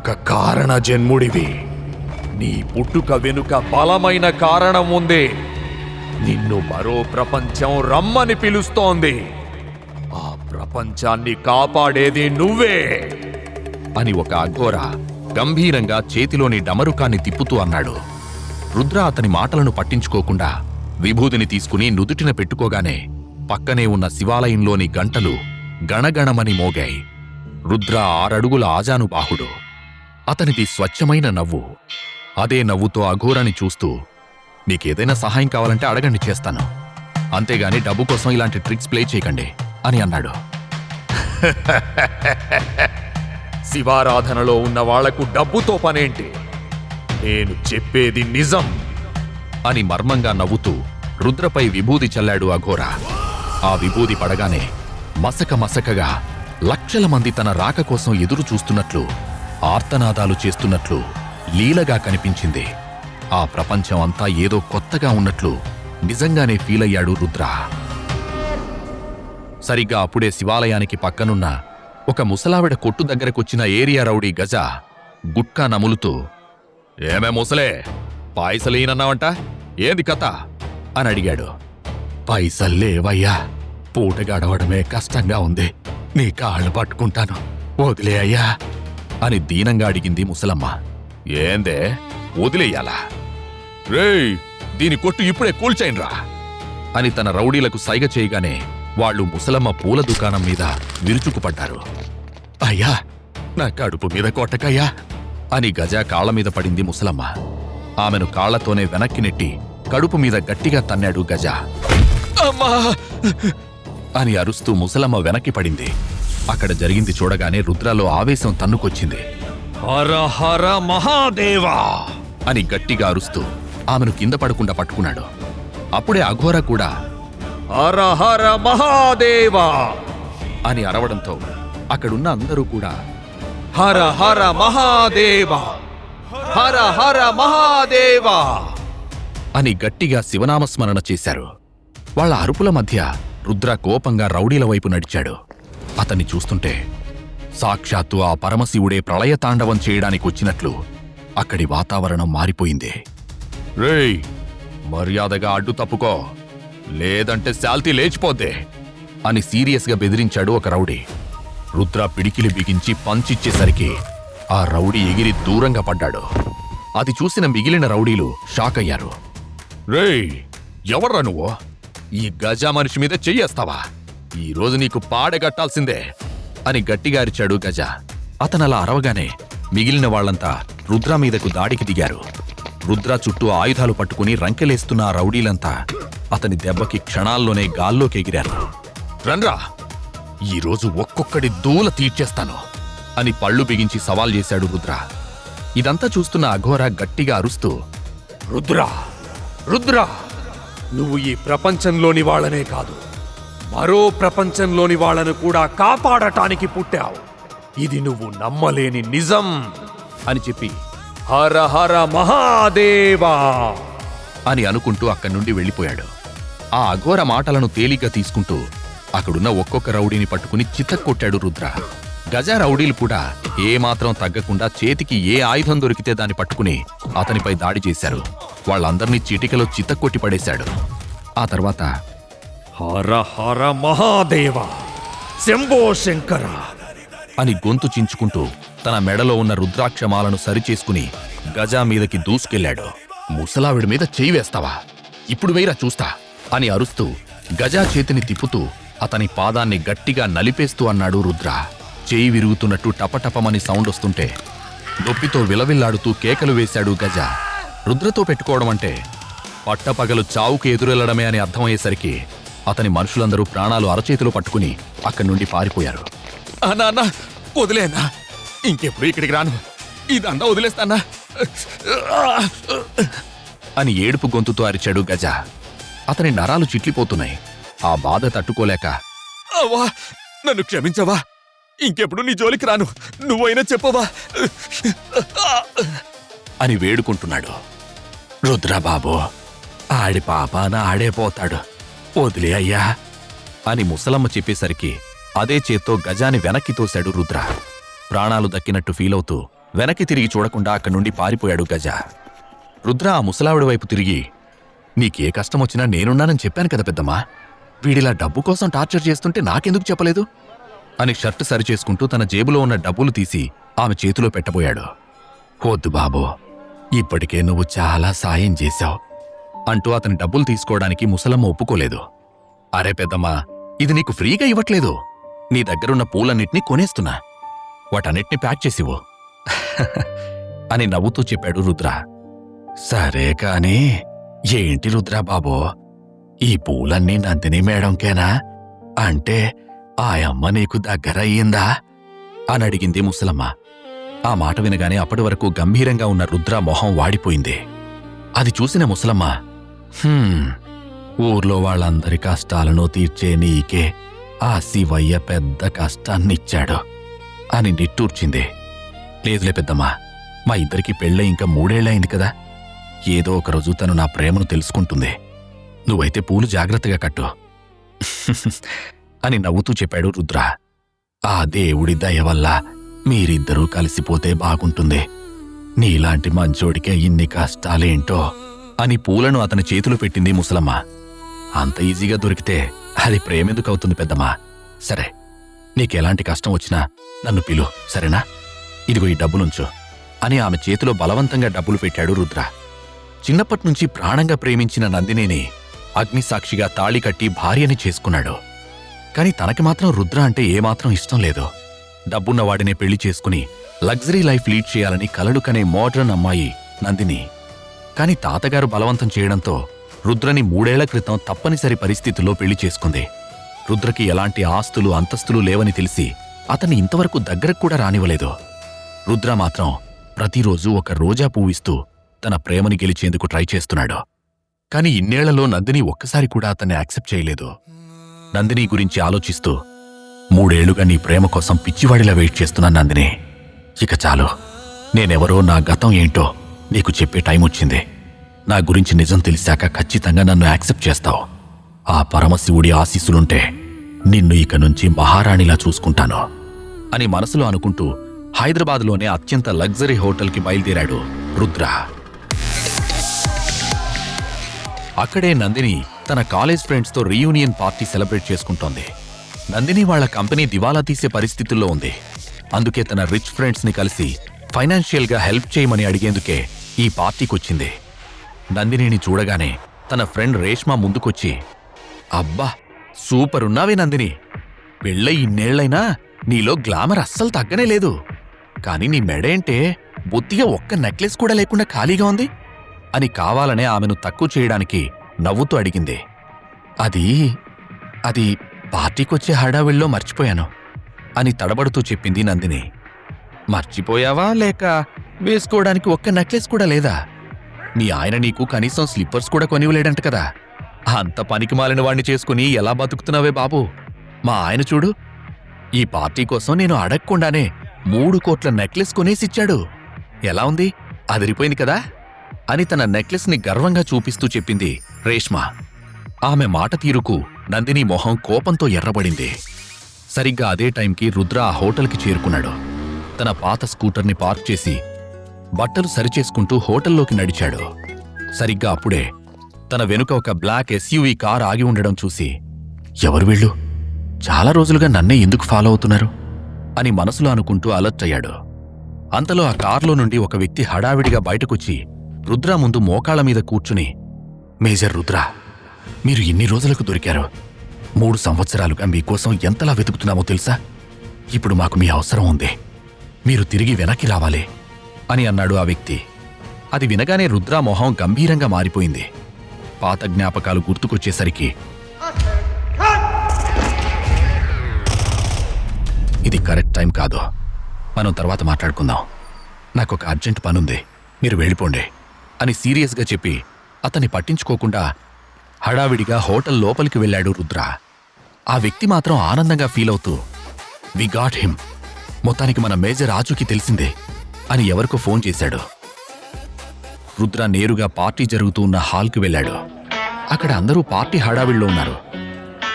ఒక కారణ జన్ముడివి. నీ పుట్టుక వెనుక బలమైన కారణం ఉంది. నిన్ను మరో ప్రపంచం రమ్మని పిలుస్తోంది. ఆ ప్రపంచాన్ని కాపాడేది నువ్వే. అని ఒక అఘోర గంభీరంగా చేతిలోని డమరుకాన్ని తిప్పుతూ అన్నాడు. రుద్ర అతని మాటలను పట్టించుకోకుండా విభూదిని తీసుకుని నుదుటిన పెట్టుకోగానే పక్కనే ఉన్న శివాలయంలోని గంటలు గణగణమని మోగాయి. రుద్ర ఆరడుగుల ఆజానుబాహుడు. అతనిది స్వచ్ఛమైన నవ్వు. అదే నవ్వుతో అఘోరాని చూస్తూ మీకేదైనా సహాయం కావాలంటే అడగండి చేస్తాను. అంతేగాని డబ్బు కోసం ఇలాంటి ట్రిక్స్ ప్లే చేయకండి అని అన్నాడు. శివారాధనలో ఉన్న వాళ్ళకు డబ్బుతో పనేంటి? నేను చెప్పేది నిజం అని మర్మంగా నవ్వుతూ రుద్రపై విభూది చల్లాడు అఘోర. ఆ విభూది పడగానే మసక మసకగా లక్షల మంది తన రాక కోసం ఎదురు చూస్తున్నట్లు ఆర్తనాదాలు చేస్తున్నట్లు లీలగా కనిపించింది. ఆ ప్రపంచం అంతా ఏదో కొత్తగా ఉన్నట్లు నిజంగానే ఫీలయ్యాడు రుద్ర. సరిగ్గా అప్పుడే శివాలయానికి పక్కనున్న ఒక ముసలావిడ కొట్టు దగ్గరకొచ్చిన ఏరియా రౌడీ గజ గుట్కా నములుతూ ఏమే ముసలే పాయసలేనన్నావంట? ఏంది కథ? అని అడిగాడు. పైసల్లేవయ్యా పూట గడవడమే కష్టంగా ఉంది. నీ కాళ్ళు పట్టుకుంటాను. వదిలే అయ్యా. అని దీనంగా అడిగింది ముసలమ్మ. ఏందే? వదిలేయాలా? రేయ్ దీని కొట్టు ఇప్పుడే కూల్చేయండ్రా అని తన రౌడీలకు సైగ చేయగానే వాళ్ళు ముసలమ్మ పూల దుకాణం మీద విరుచుకుపడ్డారు. అయ్యా నా కడుపు మీద కొట్టకయ్యా! అని గజా కాళ్ళ మీద పడింది ముసలమ్మ. ఆమెను కాళ్ళతోనే వెనక్కి నెట్టి కడుపు మీద గట్టిగా తన్నాడు గజ. అమ్మా! అని అరుస్తూ ముసలమ్మ వెనక్కి పడింది. అక్కడ జరిగింది చూడగానే రుద్రలో ఆవేశం తన్నుకొచ్చింది. హర హర మహాదేవా! అని గట్టిగా అరుస్తూ ఆమెను కింద పడకుండా పట్టుకున్నాడు. అప్పుడే అఘోర కూడా హర హర మహాదేవా! అని అరవడంతో అక్కడున్న అందరూ కూడా హర హర మహాదేవా! హర హర మహాదేవా! అని గట్టిగా శివనామస్మరణ చేశారు. వాళ్ళ అరుపుల మధ్య రుద్ర కోపంగా రౌడీల వైపు నడిచాడు. అతన్ని చూస్తుంటే సాక్షాత్తు ఆ పరమశివుడే ప్రళయతాండవం చేయడానికి వచ్చినట్లు అక్కడి వాతావరణం మారిపోయింది. రేయ్ మర్యాదగా అడ్డు తప్పుకో. లేదంటే శాల్తీ లేచిపోద్దే అని సీరియస్గా బెదిరించాడు ఒక రౌడీ. రుద్ర పిడికిలి బిగించి పంచిచ్చేసరికి ఆ రౌడీ ఎగిరి దూరంగా పడ్డాడు. అది చూసిన మిగిలిన రౌడీలు షాక్ అయ్యారు. రేయ్ ఎవర్రా నువ్వు? ఈ గజ మనిషి మీద చెయ్యేస్తావా? ఈ రోజు నీకు పాడగట్టాల్సిందే అని గట్టిగా అరిచాడు గజ. అతనలా అరవగానే మిగిలిన వాళ్ళంతా రుద్ర మీదకు దాడికి దిగారు. రుద్ర చుట్టూ ఆయుధాలు పట్టుకుని రంకెలేస్తున్న ఆ రౌడీలంతా అతని దెబ్బకి క్షణాల్లోనే గాల్లోకి ఎగిరారు. రన్రా ఈరోజు ఒక్కొక్కడి దూల తీర్చేస్తాను అని పళ్ళు బిగించి సవాల్ చేశాడు రుద్ర. ఇదంతా చూస్తున్న అఘోర గట్టిగా అరుస్తూ రుద్ర రుద్ర నువ్వు ఈ ప్రపంచంలోని వాళ్ళనే కాదు. మరో ప్రపంచంలోని వాళ్ళను కూడా కాపాడటానికి పుట్టావు. ఇది నువ్వు నమ్మలేని నిజం అని చెప్పి హర హర మహాదేవా అని అనుకుంటూ అక్కడి నుండి వెళ్ళిపోయాడు. ఆ అఘోర మాటలను తేలిగ్గా తీసుకుంటూ అక్కడున్న ఒక్కొక్క రౌడీని పట్టుకుని చితక్కొట్టాడు రుద్ర. గజ రౌడీలు కూడా ఏమాత్రం తగ్గకుండా చేతికి ఏ ఆయుధం దొరికితే దాన్ని పట్టుకుని అతనిపై దాడి చేశారు. వాళ్ళందర్నీ చిటికలో చితక్కొట్టి పడేశాడు. ఆ తర్వాత హర హర మహాదేవా! శంభో శంకర! అని గొంతు చించుకుంటూ తన మెడలో ఉన్న రుద్రాక్షమాలను సరిచేసుకుని గజా మీదకి దూసుకెళ్ళాడు ముసలావిడి మీద చేయి వేస్తావా? ఇప్పుడు వేరా చూస్తా అని అరుస్తూ గజా చేతిని తిప్పుతూ అతని పాదాన్ని గట్టిగా నలిపేస్తూ అన్నాడు రుద్ర. చేయి విరుగుతున్నట్టు టపటపమని సౌండ్ వస్తుంటే నొప్పితో విలవిల్లాడుతూ కేకలు వేశాడు గజ. రుద్రతో పెట్టుకోవడం అంటే పట్టపగలు చావుకు ఎదురెళ్ళడమే అని అర్థమయ్యేసరికి అతని మనుషులందరూ ప్రాణాలు అరచేతిలో పట్టుకుని అక్కడి నుండి పారిపోయారు. అన్నా అన్నా వదిలేనా ఇంకెప్పుడు ఇక్కడికి రాను. ఇదంతా వదిలేస్తానా అని ఏడుపు గొంతుతో అరిచాడు గజ. అతని నరాలు చిట్లిపోతున్నాయి. ఆ బాధ తట్టుకోలేక అవ్వా నన్ను క్షమించవా ఇంకెప్పుడు నీ జోలికి రాను. నువ్వైనా చెప్పవా అని వేడుకుంటున్నాడు. రుద్రబాబు ఆడి పాపాన ఆడే పోతాడు. వదిలే అయ్యా అని ముసలమ్మ చెప్పేసరికి అదే చేత్తో గజాని వెనక్కి తోశాడు రుద్ర. ప్రాణాలు దక్కినట్టు ఫీలవుతూ వెనక్కి తిరిగి చూడకుండా అక్కడి నుండి పారిపోయాడు గజ. రుద్ర ఆ ముసలావిడి వైపు తిరిగి నీకే కష్టం వచ్చినా నేనున్నానని చెప్పాను కదా పెద్దమ్మా. వీడిలా డబ్బు కోసం టార్చర్ చేస్తుంటే నాకెందుకు చెప్పలేదు? అని షర్ట్ సరిచేసుకుంటూ తన జేబులో ఉన్న డబ్బులు తీసి ఆమె చేతిలో పెట్టబోయాడు. వద్దు బాబు ఇప్పటికే నువ్వు చాలా సాయం చేశావు. అంటూ అతని డబ్బులు తీసుకోవడానికి ముసలమ్మ ఒప్పుకోలేదు. అరే పెద్దమ్మా ఇది నీకు ఫ్రీగా ఇవ్వట్లేదు. నీ దగ్గరున్న పూలన్నిటినీ కొనేస్తున్నా. వాటన్నిటిని ప్యాక్ చేసివో అని నవ్వుతూ చెప్పాడు రుద్ర. సరే కాని ఏంటి రుద్ర బాబో? ఈ పూలన్నీ నందిని మేడంకేనా? అంటే ఆ అమ్మ నీకు దగ్గరయ్యిందా? అని అడిగింది ముసలమ్మ. ఆ మాట వినగానే అప్పటి వరకు గంభీరంగా ఉన్న రుద్ర మొహం వాడిపోయింది. అది చూసిన ముసలమ్మ ఊర్లో వాళ్ళందరి కష్టాలను తీర్చే నీకే ఆ శివయ్య పెద్ద కష్టాన్నిచ్చాడు అని నిట్టూర్చింది. లేదులే పెద్దమ్మా మా ఇద్దరికి పెళ్ళై ఇంకా మూడేళ్ళైంది కదా. ఏదో ఒకరోజు తను నా ప్రేమను తెలుసుకుంటుంది. నువ్వైతే పూలు జాగ్రత్తగా కట్టు. అని నవ్వుతూ చెప్పాడు రుద్ర. ఆ దేవుడి దయ వల్ల మీరిద్దరూ కలిసిపోతే బాగుంటుంది. నీలాంటి మంచోడికే ఇన్ని కష్టాలేంటో అని పూలను అతని చేతిలో పెట్టింది ముసలమ్మ. అంత ఈజీగా దొరికితే అది ప్రేమెందుకు అవుతుంది పెద్దమ్మా? సరే నీకెలాంటి కష్టం వచ్చినా నన్ను పిలు సరేనా? ఇదిగో ఈ డబ్బులుంచు అని ఆమె చేతిలో బలవంతంగా డబ్బులు పెట్టాడు రుద్ర. చిన్నప్పట్నుంచి ప్రాణంగా ప్రేమించిన నందినిని అగ్నిసాక్షిగా తాళి కట్టి భార్యని చేసుకున్నాడు. కాని తనకి మాత్రం రుద్ర అంటే ఏమాత్రం ఇష్టం లేదు. డబ్బున్న వాడినే పెళ్ళి చేసుకుని లగ్జరీ లైఫ్ లీడ్ చేయాలని కలలు కనే మోడ్రన్ అమ్మాయి నందిని కాని తాతగారు బలవంతం చేయడంతో రుద్రని మూడేళ్ళ క్రితం తప్పనిసరి పరిస్థితుల్లో పెళ్ళి చేసుకుంది. రుద్రకి ఎలాంటి ఆస్తులు అంతస్తులు లేవని తెలిసి అతన్ని ఇంతవరకు దగ్గరకు కూడా రానివ్వలేదు. రుద్ర మాత్రం ప్రతిరోజు ఒక రోజా పూవిస్తూ తన ప్రేమని గెలిచేందుకు ట్రై చేస్తున్నాడు. కాని ఇన్నేళ్ళలో నందిని ఒక్కసారి కూడా అతన్ని యాక్సెప్ట్ చేయలేదు. నందిని గురించి ఆలోచిస్తూ మూడేళ్ళుగా నీ ప్రేమ కోసం పిచ్చివాడిలా వెయిట్ చేస్తున్నా నందిని. ఇక చాలు. నేనెవరో నా గతం ఏంటో నీకు చెప్పే టైం వచ్చింది. నా గురించి నిజం తెలిసాక ఖచ్చితంగా నన్ను యాక్సెప్ట్ చేస్తావు. ఆ పరమశివుడి ఆశీస్సులుంటే నిన్ను ఇక నుంచి మహారాణిలా చూసుకుంటాను అని మనసులో అనుకుంటూ హైదరాబాద్లోనే అత్యంత లగ్జరీ హోటల్కి బయలుదేరాడు రుద్ర. అక్కడే నందిని తన కాలేజ్ ఫ్రెండ్స్తో రీయూనియన్ పార్టీ సెలబ్రేట్ చేసుకుంటోంది. నందిని వాళ్ళ కంపెనీ దివాలా తీసే పరిస్థితుల్లో ఉంది. అందుకే తన రిచ్ ఫ్రెండ్స్ని కలిసి ఫైనాన్షియల్గా హెల్ప్ చేయమని అడిగేందుకే ఈ పార్టీకొచ్చింది. నందినిని చూడగానే తన ఫ్రెండ్ రేష్మ ముందుకొచ్చి అబ్బా సూపర్ ఉన్నావే నందిని. పెళ్ళై ఇన్నేళ్ళైనా నీలో గ్లామర్ అస్సలు తగ్గనే లేదు. కాని నీ మెడేంటే బొత్తిగా ఒక్క నెక్లెస్ కూడా లేకుండా ఖాళీగా ఉంది? అని కావాలనే ఆమెను తక్కువ చేయడానికి నవ్వుతూ అడిగింది. అది అది పార్టీకొచ్చే హడావిల్లో మర్చిపోయాను అని తడబడుతూ చెప్పింది నందిని. మర్చిపోయావా లేక వేసుకోవడానికి ఒక్క నెక్లెస్ కూడా లేదా? నీ ఆయన నీకు కనీసం స్లిప్పర్స్ కూడా కొనివ్వలేడంట కదా. అంత పనికి మాలిన వాణ్ణి చేసుకుని ఎలా బతుకుతున్నావే బాబు? మా ఆయన చూడు ఈ పార్టీ కోసం నేను అడగకుండానే మూడు కోట్ల నెక్లెస్ కొనేసిచ్చాడు ఎలా ఉంది? అదిరిపోయింది కదా? అని తన నెక్లెస్ని గర్వంగా చూపిస్తూ చెప్పింది రేష్మ. ఆమె మాట తీరుకు నందిని మొహం కోపంతో ఎర్రబడింది. సరిగ్గా అదే టైంకి రుద్ర ఆ హోటల్కి చేరుకున్నాడు. తన పాత స్కూటర్ని పార్క్ చేసి బట్టలు సరిచేసుకుంటూ హోటల్లోకి నడిచాడు. సరిగ్గా అప్పుడే తన వెనుక ఒక బ్లాక్ ఎస్యూవీ కార్ ఆగి ఉండడం చూసి ఎవరు వీళ్ళు? చాలా రోజులుగా నన్నే ఎందుకు ఫాలో అవుతున్నారు? అని మనసులో అనుకుంటూ అలర్ట్ అయ్యాడు. అంతలో ఆ కార్లో నుండి ఒక వ్యక్తి హడావిడిగా బయటకొచ్చి రుద్ర ముందు మోకాళ్ళ మీద కూర్చుని మేజర్ రుద్ర మీరు ఇన్ని రోజులకు దొరికారు? మూడు సంవత్సరాలుగా మీకోసం ఎంతలా వెతుకుతున్నామో తెలుసా? ఇప్పుడు మాకు మీ అవసరం ఉంది. మీరు తిరిగి వెనక్కి రావాలి. అని అన్నాడు ఆ వ్యక్తి. అది వినగానే రుద్ర మొహం గంభీరంగా మారిపోయింది. పాత జ్ఞాపకాలు గుర్తుకొచ్చేసరికి ఇది కరెక్ట్ టైం కాదు. మనం తర్వాత మాట్లాడుకుందాం. నాకు ఒక అర్జెంట్ పనుంది. మీరు వెళ్ళిపోండి అని సీరియస్గా చెప్పి అతన్ని పట్టించుకోకుండా హడావిడిగా హోటల్ లోపలికి వెళ్ళాడు రుద్ర. ఆ వ్యక్తి మాత్రం ఆనందంగా ఫీల్ అవుతూ వి గాట్ హిమ్ మొత్తానికి మన మేజర్ ఆచూకీ తెలిసిందే. అని ఎవరికో ఫోన్ చేశాడు. రుద్ర నేరుగా పార్టీ జరుగుతూ ఉన్న హాల్కి వెళ్ళాడు. అక్కడ అందరూ పార్టీ హడావిడిలో ఉన్నారు.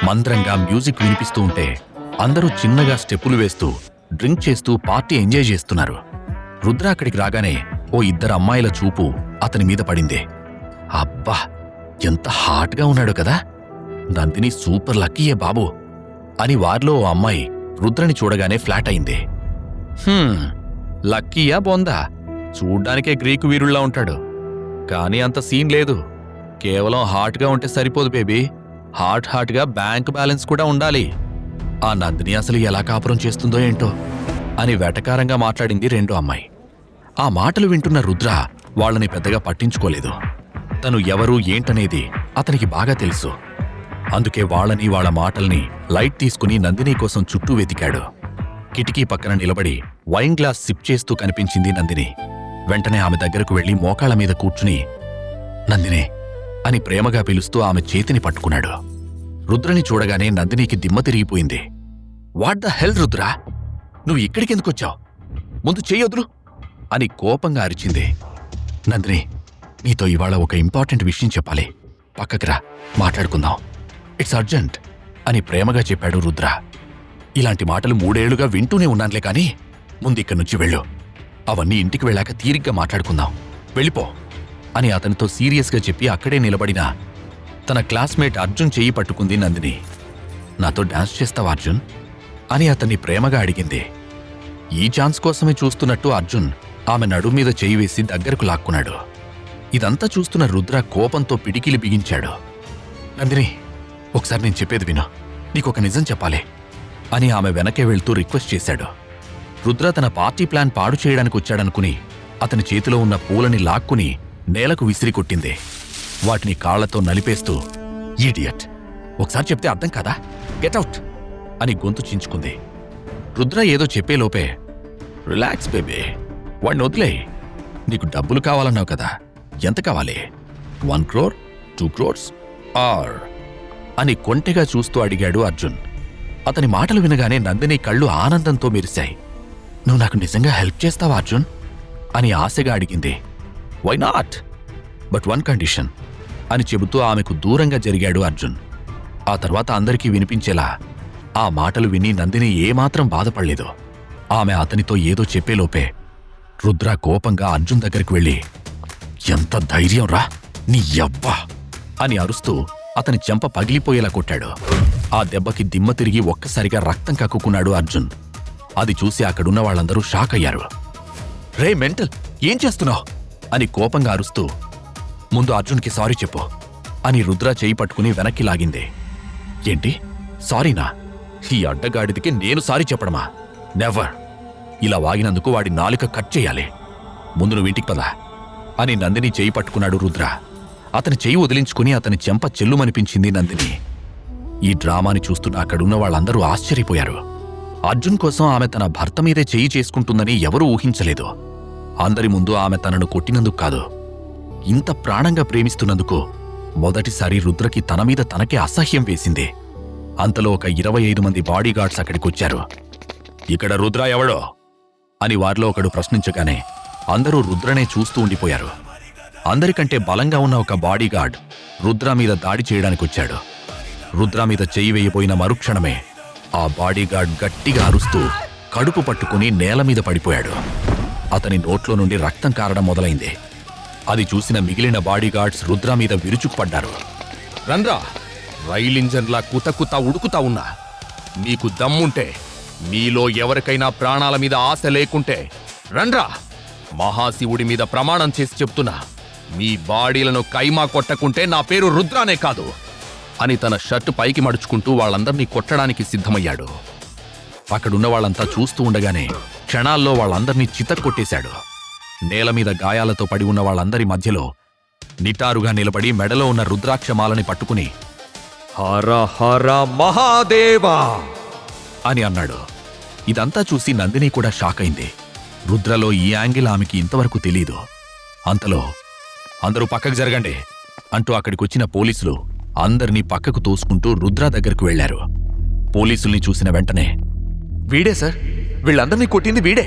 మంత్రంగా మ్యూజిక్ వినిపిస్తూ ఉంటే అందరూ చిన్నగా స్టెప్పులు వేస్తూ డ్రింక్ చేస్తూ పార్టీ ఎంజాయ్ చేస్తున్నారు. రుద్ర అక్కడికి రాగానే ఓ ఇద్దరు అమ్మాయిల చూపు అతని మీద పడింది. అబ్బా! ఎంత హాట్గా ఉన్నాడు కదా! నందిని సూపర్ లక్కీయే బాబు! అని వారిలో ఓ అమ్మాయి రుద్రని చూడగానే ఫ్లాట్ అయింది. లక్కీయా బొందా? చూడ్డానికే గ్రీకు వీరుల్లా ఉంటాడు. కానీ అంత సీన్ లేదు. కేవలం హాట్గా ఉంటే సరిపోదు బేబీ. హాట్ హాట్గా బ్యాంక్ బ్యాలెన్స్ కూడా ఉండాలి. ఆ నందిని అసలు ఎలా కాపురం చేస్తుందో ఏంటో అని వెటకారంగా మాట్లాడింది రెండో అమ్మాయి. ఆ మాటలు వింటున్న రుద్ర వాళ్ళని పెద్దగా పట్టించుకోలేదు. తను ఎవరు ఏంటనేది అతనికి బాగా తెలుసు. అందుకే వాళ్ళని వాళ్ళ మాటల్ని లైట్ తీసుకుని నందిని కోసం చుట్టూ వెతికాడు. కిటికీ పక్కన నిలబడి వైన్ గ్లాస్ సిప్ చేస్తూ కనిపించింది నందిని. వెంటనే ఆమె దగ్గరకు వెళ్ళి మోకాళ్ళ మీద కూర్చుని నందిని అని ప్రేమగా పిలుస్తూ ఆమె చేతిని పట్టుకున్నాడు. రుద్రని చూడగానే నందినికి దిమ్మ తిరిగిపోయింది. What the hell Rudra? నువ్వు ఇక్కడికెందుకొచ్చావు ముందు చెయ్యొదులు అని కోపంగా అరిచింది. నందిని నీతో ఇవాళ ఒక ఇంపార్టెంట్ విషయం చెప్పాలి. పక్కకురా మాట్లాడుకుందాం. ఇట్స్ అర్జెంట్ అని ప్రేమగా చెప్పాడు రుద్ర. ఇలాంటి మాటలు మూడేళ్ళుగా వింటూనే ఉన్నానులే కానీ ముందు ఇక్కడి నుంచి వెళ్ళు. అవన్నీ ఇంటికి వెళ్ళాక తీరిగ్గా మాట్లాడుకుందాం. వెళ్ళిపో అని అతనితో సీరియస్గా చెప్పి అక్కడే నిలబడిన తన క్లాస్మేట్ అర్జున్ చెయ్యి పట్టుకుంది నందిని. నాతో డాన్స్ చేస్తావా అర్జున్? అని అతన్ని ప్రేమగా అడిగింది. ఈ ఛాన్స్ కోసమే చూస్తున్నట్టు అర్జున్ ఆమె నడు మీద చేయి వేసి దగ్గరకు లాక్కున్నాడు. ఇదంతా చూస్తున్న రుద్ర కోపంతో పిడికిలి బిగించాడు. నందిని ఒకసారి నేను చెప్పేది విను. నీకొక నిజం చెప్పాలి అని ఆమె వెనకే వెళ్తూ రిక్వెస్ట్ చేశాడు. రుద్ర తన పార్టీ ప్లాన్ పాడు చేయడానికి వచ్చాడనుకుని అతని చేతిలో ఉన్న పూలని లాక్కుని నేలకు విసిరి కొట్టింది. వాటిని కాళ్ళతో నలిపేస్తూ ఈడియట్ ఒకసారి చెప్తే అర్థం కాదా? గెటౌట్ అని గొంతు చించుకుంది. రుద్ర ఏదో చెప్పేలోపే రిలాక్స్ బేబీ వాడిని వదిలే నీకు డబ్బులు కావాలన్నావు కదా ఎంత కావాలి? One crore two crores or? అని కొంటెగా చూస్తూ అడిగాడు అర్జున్. అతని మాటలు వినగానే నందిని కళ్ళు ఆనందంతో మెరిశాయి. నువ్వు నాకు నిజంగా హెల్ప్ చేస్తావా అర్జున్? అని ఆశగా అడిగింది. Why not but one condition అని చెబుతూ ఆమెకు దూరంగా జరిగాడు అర్జున్. ఆ తర్వాత అందరికీ వినిపించేలా ఆ మాటలు విని నందిని ఏమాత్రం బాధపడలేదు. ఆమె అతనితో ఏదో చెప్పేలోపే రుద్ర కోపంగా అర్జున్ దగ్గరికి వెళ్ళి ఎంత ధైర్యం రా నీ యవ్వా! అని అరుస్తూ అతని చెంప పగిలిపోయేలా కొట్టాడు. ఆ దెబ్బకి దిమ్మ తిరిగి ఒక్కసారిగా రక్తం కక్కుకున్నాడు అర్జున్. అది చూసి అక్కడున్న వాళ్ళందరూ షాక్ అయ్యారు. రే మెంటల్ ఏం చేస్తున్నావు? అని కోపంగా అరుస్తూ ముందు అర్జున్కి సారీ చెప్పు అని రుద్ర చేయి పట్టుకుని వెనక్కి లాగింది. ఏంటి? సారీనా? ఈ అడ్డగాడిదికి నేను సారీ చెప్పడమా? నెవర్ ఇలా వాగినందుకు వాడి నాలుక కట్ చేయాలి. ముందు నువ్వు ఇంటికి పదా అని నందిని చేయి పట్టుకున్నాడు రుద్ర. అతని చేయి వదిలించుకుని అతని చెంప చెల్లుమనిపించింది నందిని. ఈ డ్రామాని చూస్తున్న అక్కడున్న వాళ్ళందరూ ఆశ్చర్యపోయారు. అర్జున్ కోసం ఆమె తన భర్త మీదే చేయి చేసుకుంటుందని ఎవరూ ఊహించలేదు. అందరి ముందు ఆమె తనను కొట్టినందుకు కాదు. ఇంత ప్రాణంగా ప్రేమిస్తున్నందుకు మొదటిసారి రుద్రకి తన మీద తనకే అసహ్యం వేసింది. అంతలో ఒక ఇరవై ఐదు మంది బాడీగార్డ్స్ అక్కడికొచ్చారు ఇక్కడ రుద్ర ఎవడో? అని వారిలో ఒకడు ప్రశ్నించగానే అందరూ రుద్రనే చూస్తూ ఉండిపోయారు. అందరికంటే బలంగా ఉన్న ఒక బాడీగార్డ్ రుద్ర మీద దాడి చేయడానికొచ్చాడు. రుద్ర మీద చేయి వేయబోయిన మరుక్షణమే ఆ బాడీగార్డ్ గట్టిగా అరుస్తూ కడుపు పట్టుకుని నేల మీద పడిపోయాడు. అతని నోట్లో నుండి రక్తం కారడం మొదలైంది. అది చూసిన మిగిలిన బాడీగార్డ్స్ రుద్ర మీద విరుచుకుపడ్డారు. రండ్రా రైల్ ఇంజన్లా కుత కుత ఉడుకుతా ఉన్నా. మీకు దమ్ముంటే మీలో ఎవరికైనా ప్రాణాల మీద ఆశ లేకుంటే. రండ్రా మహాశివుడి మీద ప్రమాణం చేసి చెప్తున్నా. మీ బాడీలను కైమా కొట్టకుంటే నా పేరు రుద్రానే కాదు. అని తన షర్టు పైకి మడుచుకుంటూ వాళ్ళందర్నీ కొట్టడానికి సిద్ధమయ్యాడు. అక్కడున్న వాళ్ళంతా చూస్తూ ఉండగానే క్షణాల్లో వాళ్ళందర్నీ చితక్కొట్టేశాడు. నేల మీద గాయాలతో పడి ఉన్న వాళ్ళందరి మధ్యలో నిటారుగా నిలబడి మెడలో ఉన్న రుద్రాక్షమాలని పట్టుకుని హర హర మహాదేవా అని అన్నాడు. ఇదంతా చూసి నందిని కూడా షాక్ అయింది. రుద్రలో ఈ యాంగిల్ ఆమెకి ఇంతవరకు తెలీదు. అంతలో అందరూ పక్కకు జరగండి అంటూ అక్కడికొచ్చిన పోలీసులు అందరినీ పక్కకు తోసుకుంటూ రుద్ర దగ్గరకు వెళ్ళారు పోలీసుల్ని చూసిన వెంటనే వీడే సార్ వీళ్ళందరినీ కొట్టింది వీడే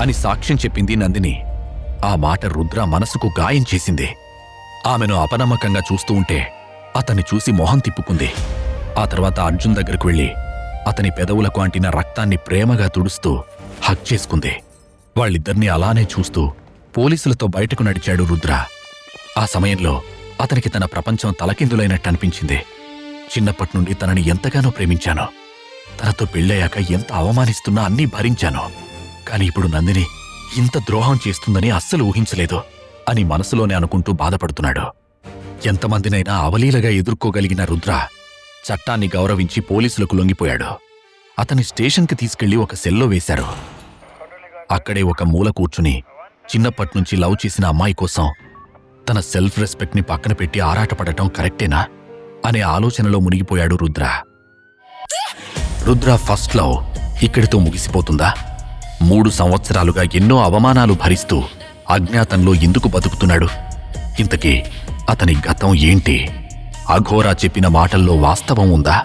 అని సాక్ష్యం చెప్పింది నందిని. ఆ మాట రుద్ర మనసుకు గాయం చేసింది. ఆమెను అపనమ్మకంగా చూస్తూ ఉంటే అతన్ని చూసి మొహం తిప్పుకుంది. ఆ తర్వాత అర్జున్ దగ్గరకు వెళ్ళి అతని పెదవులకు అంటిన రక్తాన్ని ప్రేమగా తుడుస్తూ హక్ చేసుకుంది. వాళ్ళిద్దరినీ అలానే చూస్తూ పోలీసులతో బయటకు నడిచాడు రుద్ర. ఆ సమయంలో అతనికి తన ప్రపంచం తలకిందులైనట్టు అనిపించింది. చిన్నప్పటి నుండి తనని ఎంతగానో ప్రేమించాను. తనతో పెళ్ళయ్యాక ఎంత అవమానిస్తున్నా అన్నీ భరించాను. కాని ఇప్పుడు నందిని ఇంత ద్రోహం చేస్తుందని అస్సలు ఊహించలేదు అని మనసులోనే అనుకుంటూ బాధపడుతున్నాడు. ఎంతమందినైనా అవలీలగా ఎదుర్కోగలిగిన రుద్ర చట్టాన్ని గౌరవించి పోలీసులకు లొంగిపోయాడు. అతని స్టేషన్కి తీసుకెళ్ళి ఒక సెల్లో వేశారు. అక్కడే ఒక మూల కూర్చుని చిన్నప్పట్నుంచి లవ్ చేసిన అమ్మాయి కోసం తన సెల్ఫ్ రెస్పెక్ట్ని పక్కన పెట్టి ఆరాటపడటం కరెక్టేనా? అనే ఆలోచనలో మునిగిపోయాడు రుద్ర. రుద్ర ఫస్ట్ లవ్ ఇక్కడితో ముగిసిపోతుందా? మూడు సంవత్సరాలుగా ఎన్నో అవమానాలు భరిస్తూ అజ్ఞాతంలో ఎందుకు బతుకుతున్నాడు? ఇంతకీ అతని గతం ఏంటి? అఘోరా చెప్పిన మాటల్లో వాస్తవం ఉందా?